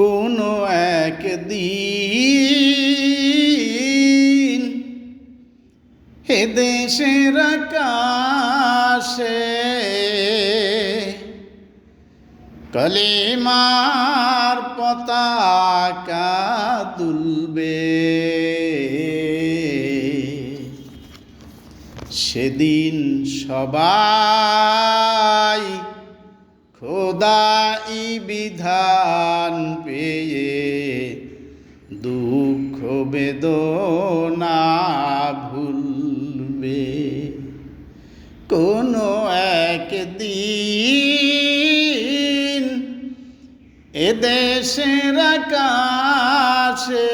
কোনো একদিন হে দেশের আকাশে কলিমার পতাকা দুলবে। সেদিন সবাই খোদাই বিধান পেয়ে দুঃখ বেদনা ভুলবে। কোনো একদিন এদেশের আকাশে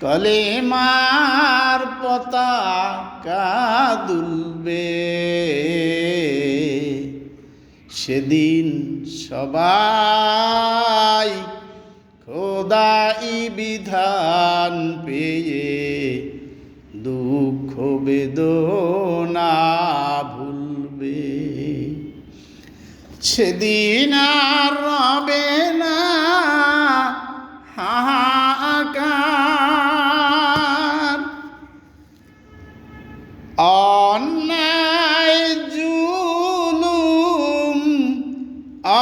কলেমার পতাকা দুলবে। সেদিন সবাই খোদাই বিধান পেয়ে দুঃখ বেদনা ভুলবে। সেদিন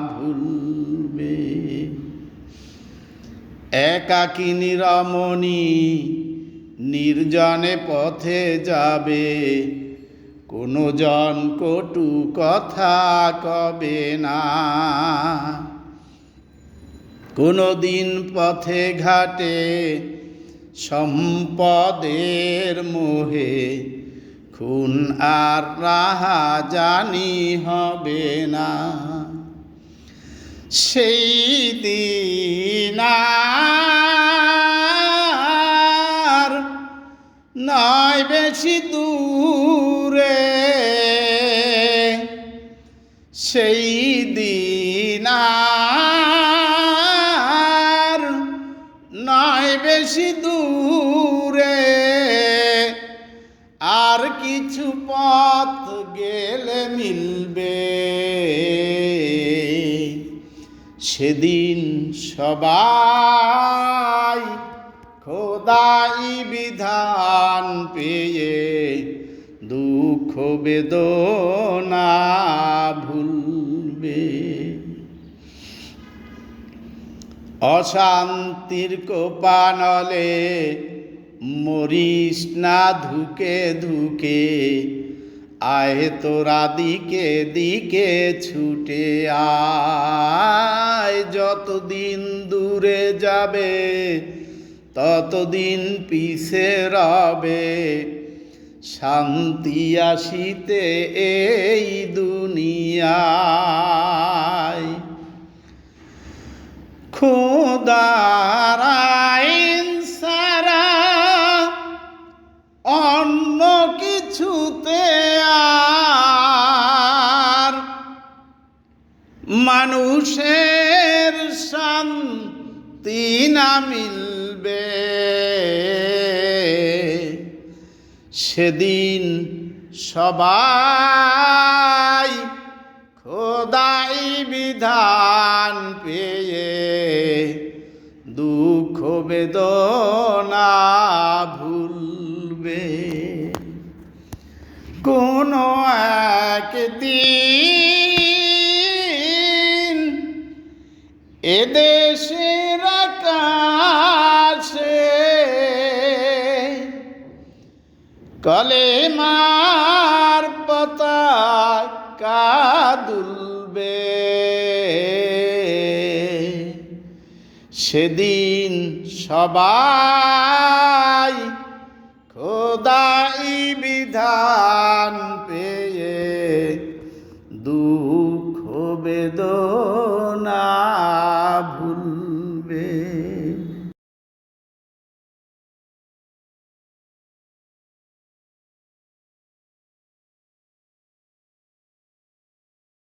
ভুলবে। একাকিনী রমণী নির্জনে পথে যাবে। কোনো জন কটু কথা কবে না। কোনো দিন পথে ঘাটে সম্পদের মোহে খুন আর রাহা জানি হবে না। সেই দিন নয় বেশি দূরে। সেই দিন নয় বেশি দূরে। কিছু পথ গেলে মিলবে। সেদিন সবাই খোদাই বিধান পেয়ে দুঃখ বেদনা ভুলবে। অশান্তির কোপানলে মরিস না ধুকে ধুকে, আয় তোরা দিকে দিকে ছুটে আয়। যতদিন দূরে যাবে, ততদিন পিছে রবে। শান্তি আসিতে এই দুনিয়ায়। খোদার মানুষের শান্তি না মিলবে। সেদিন সবাই খোদাই বিধান পেয়ে দুঃখ বেদনা ভুলবে। কোনো একদিন এদেশ দেশের আকাশে কলেমার পতাকা দুলবে। সেদিন সবাই খোদাই বিধান পেয়ে দুঃখ বেদনা